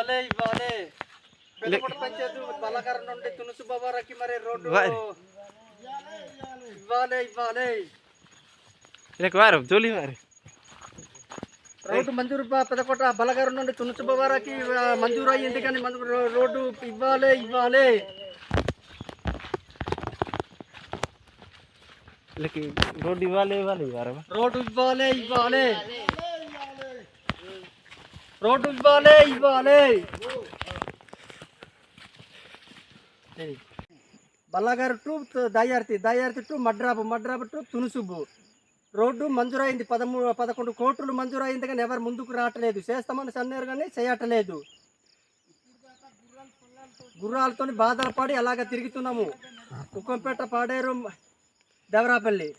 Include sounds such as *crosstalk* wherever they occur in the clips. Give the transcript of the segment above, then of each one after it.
ఇవ్వాలి ఇవ్వాలి. పెద్దపూట పంచాయతీ బలకరం నుండి తునుసు బాబారాకి మరి రోడ్డు. ఇవ్వాలి. ఇవ్వాలి. ఇలాగ వారు జోలి వారు. రోడ్డు మంజూరు పెద్దకోట బలగారు నుండి తునుసు బాబారాకి మంజూరు అయ్యింది కానీ మంజూరు రోడ్డు ఇవ్వాలి ఇవ్వాలి. వీళ్ళకి రోడ్డు ఇవ్వాలి ఇవ్వాలి రోడ్డు ఇవ్వాలి ఇవ్వాలి. రోడ్డు ఇవ్వాలి ఇవ్వాలి. బల్లగారు టు దయార్తి దయార్తి టు మడ్రాబు మడ్రాబు టు తునుసుబు రోడ్డు మంజూరైంది. పదమూడు పదకొండు కోట్లు మంజూరైంది కానీ ఎవరు ముందుకు రావట్లేదు. చేస్తామని సన్నారు కానీ చేయట్లేదు. గుర్రాలతో బాధలు పడి అలాగ తిరుగుతున్నాము. కుక్కంపేట పాడేరు దేవరాపల్లి.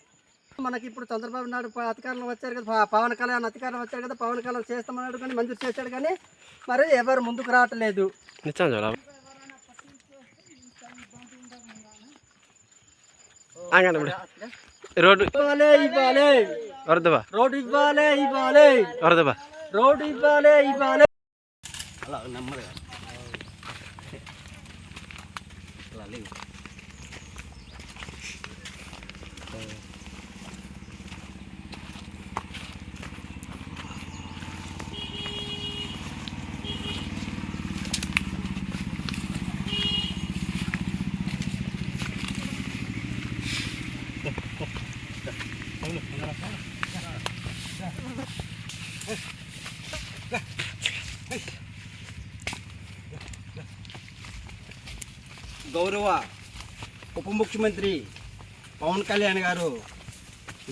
మనకి ఇప్పుడు చంద్రబాబు నాయుడు ప- అధికారంలో వచ్చారు కదా పవన్ కళ్యాణ్ అధికారం వచ్చారు కదా పవన్ కళ్యాణ్ చేస్తామన్నాడు కానీ మంజూరు చేశాడు కానీ మరి ఎవరు ముందుకు రావట్లేదు. రోడ్డు ఇవ్వాలి ఇవ్వాలి. వరదబా రోడ్డు ఇవ్వాలి ఇవ్వాలి. వరదబా రోడ్డు ఇవ్వాలి ఇవ్వాలి. అలా లేవు గౌరవ ఉప ముఖ్యమంత్రి పవన్ కళ్యాణ్ గారు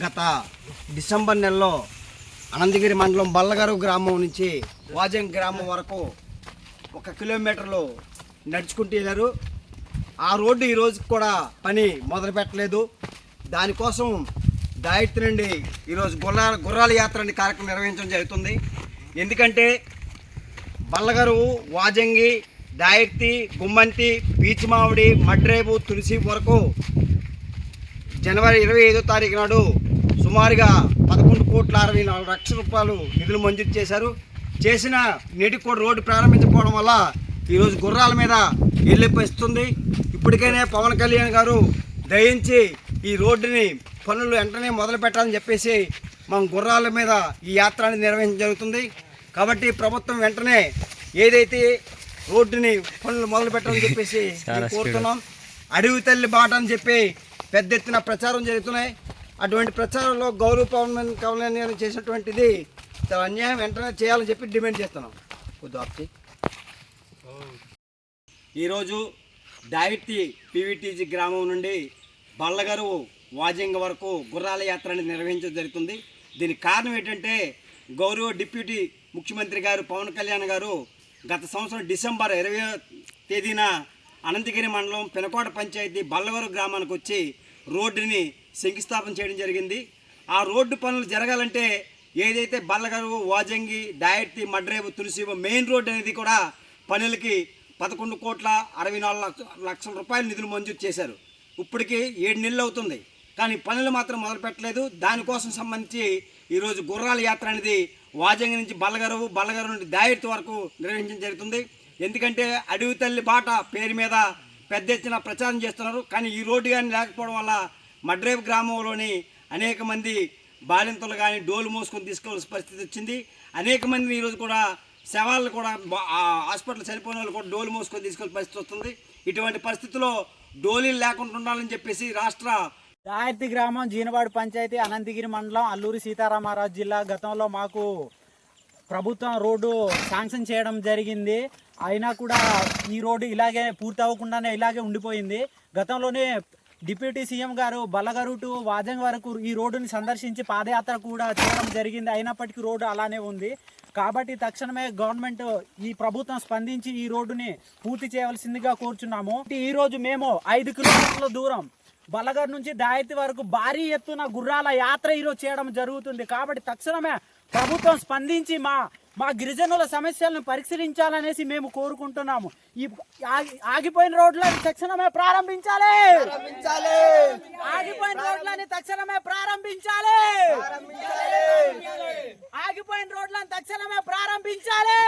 గత డిసెంబర్ నెలలో అనంతగిరి మండలం బల్లగారు గ్రామం నుంచి వాజంగ్ గ్రామం వరకు ఒక కిలోమీటర్లు నడుచుకుంటూ వెళ్ళారు. ఆ రోడ్డు ఈరోజు కూడా పని మొదలు పెట్టలేదు. దానికోసం దాయిత్రి నుండి ఈరోజు గుర్రాల గుర్రాల యాత్ర అనే కార్యక్రమం నిర్వహించడం జరుగుతుంది. ఎందుకంటే బల్లగారు వాజంగి దాయర్తి గుమ్మంతి పీచిమావిడి మడ్రేపు తులసి వరకు జనవరి ఇరవై ఐదో తారీఖు నాడు సుమారుగా పదకొండు కోట్ల అరవై నాలుగు లక్షల రూపాయలు నిధులు మంజూరు చేశారు. చేసిన నేటికి కూడా రోడ్డు ప్రారంభించకపోవడం వల్ల ఈరోజు గుర్రాల మీద వెళ్ళిపోయిస్తుంది ఇప్పటికైనా పవన్ కళ్యాణ్ గారు దయించి ఈ రోడ్డుని పనులు వెంటనే మొదలు పెట్టాలని చెప్పేసి మనం గుర్రాల మీద ఈ యాత్రని నిర్వహించ నిర్వహించడం జరుగుతుంది. కాబట్టి ప్రభుత్వం వెంటనే ఏదైతే రోడ్డుని పనులు మొదలు పెట్టాలని చెప్పేసి *laughs* కోరుతున్నాం. అడవి తల్లి బాట అని చెప్పి పెద్ద ఎత్తున ప్రచారం జరుగుతున్నాయి. అటువంటి ప్రచారంలో గౌరవ పవన్ కళ్యాణ్ గారు చేసినటువంటిది అన్యాయం. వెంటనే చేయాలని చెప్పి డిమాండ్ చేస్తున్నాం. చేయి. ఈరోజు దాయిట్టి పీవీటీజీ గ్రామం నుండి బల్లగారు వాజింగ వరకు గుర్రాల యాత్ర అనేది నిర్వహించడం జరుగుతుంది. దీనికి కారణం ఏంటంటే గౌరవ డిప్యూటీ ముఖ్యమంత్రి గారు పవన్ కళ్యాణ్ గారు గత సంవత్సరం డిసెంబర్ ఇరవై తేదీన అనంతగిరి మండలం పెనకోట పంచాయతీ బల్లవరు గ్రామానికి వచ్చి రోడ్డుని శంకుస్థాపన చేయడం జరిగింది. ఆ రోడ్డు పనులు జరగాలంటే ఏదైతే బల్లగరువు వాజంగి దాయర్తి మడ్రేవు తులసి మెయిన్ రోడ్డు అనేది కూడా పనులకి పదకొండు కోట్ల అరవై నాలుగు లక్షల రూపాయల నిధులు మంజూరు చేశారు. ఇప్పటికి ఏడు నెలలు అవుతుంది. కానీ పనులు మాత్రం మొదలు పెట్టలేదు దానికోసం సంబంధించి ఈరోజు గుర్రాల యాత్ర అనేది వాజంగి నుంచి బల్లగరు బల్లగరు నుండి దాయర్తి వరకు నిర్వహించడం జరుగుతుంది. ఎందుకంటే అడవి తల్లి బాట పేరు మీద పెద్ద ఎత్తున ప్రచారం చేస్తున్నారు. కానీ ఈ రోడ్డు కానీ లేకపోవడం వల్ల మడ్రేపు గ్రామంలోని అనేక మంది బాలింతలు కానీ డోలు మోసుకొని తీసుకోవాల్సిన పరిస్థితి వచ్చింది. అనేక మంది ఈరోజు కూడా శవాలను కూడా హాస్పిటల్ చనిపోయిన వాళ్ళు కూడా డోలు మోసుకొని తీసుకోవాల్సిన పరిస్థితి వస్తుంది. ఇటువంటి పరిస్థితుల్లో డోలీలు లేకుండా ఉండాలని చెప్పేసి రాష్ట్ర దాయర్తి గ్రామం జీనవాడ పంచాయతీ అనంతగిరి మండలం అల్లూరి సీతారామరాజు జిల్లా. గతంలో మాకు ప్రభుత్వం రోడ్డు శాంక్షన్ చేయడం జరిగింది. అయినా కూడా ఈ రోడ్డు ఇలాగే పూర్తి అవ్వకుండానే ఇలాగే ఉండిపోయింది. గతంలోనే డిప్యూటీ సీఎం గారు బల్లగారు టు వాజంగ్ వరకు ఈ రోడ్డుని సందర్శించి పాదయాత్ర కూడా చేయడం జరిగింది. అయినప్పటికీ రోడ్డు అలానే ఉంది. కాబట్టి తక్షణమే గవర్నమెంట్ ఈ ప్రభుత్వం స్పందించి ఈ రోడ్డుని పూర్తి చేయవలసిందిగా కోరుచున్నాము. ఈ రోజు మేము ఐదు కిలోమీటర్ల దూరం బలగర్ నుంచి దాయతి వరకు భారీ ఎత్తున గుర్రాల యాత్ర ఈరోజు చేయడం జరుగుతుంది. కాబట్టి తక్షణమే ప్రభుత్వం స్పందించి మా మా గిరిజనుల సమస్యలను పరిశీలించాలనేసి మేము కోరుకుంటున్నాము. ఈ ఆగి- ఆగిపోయిన రోడ్లను తక్షణమే ప్రారంభించాలి! ఆగిపోయిన రోడ్లని తక్షణమే ప్రారంభించాలి! ఆగిపోయిన రోడ్లను తక్షణమే ప్రారంభించాలి!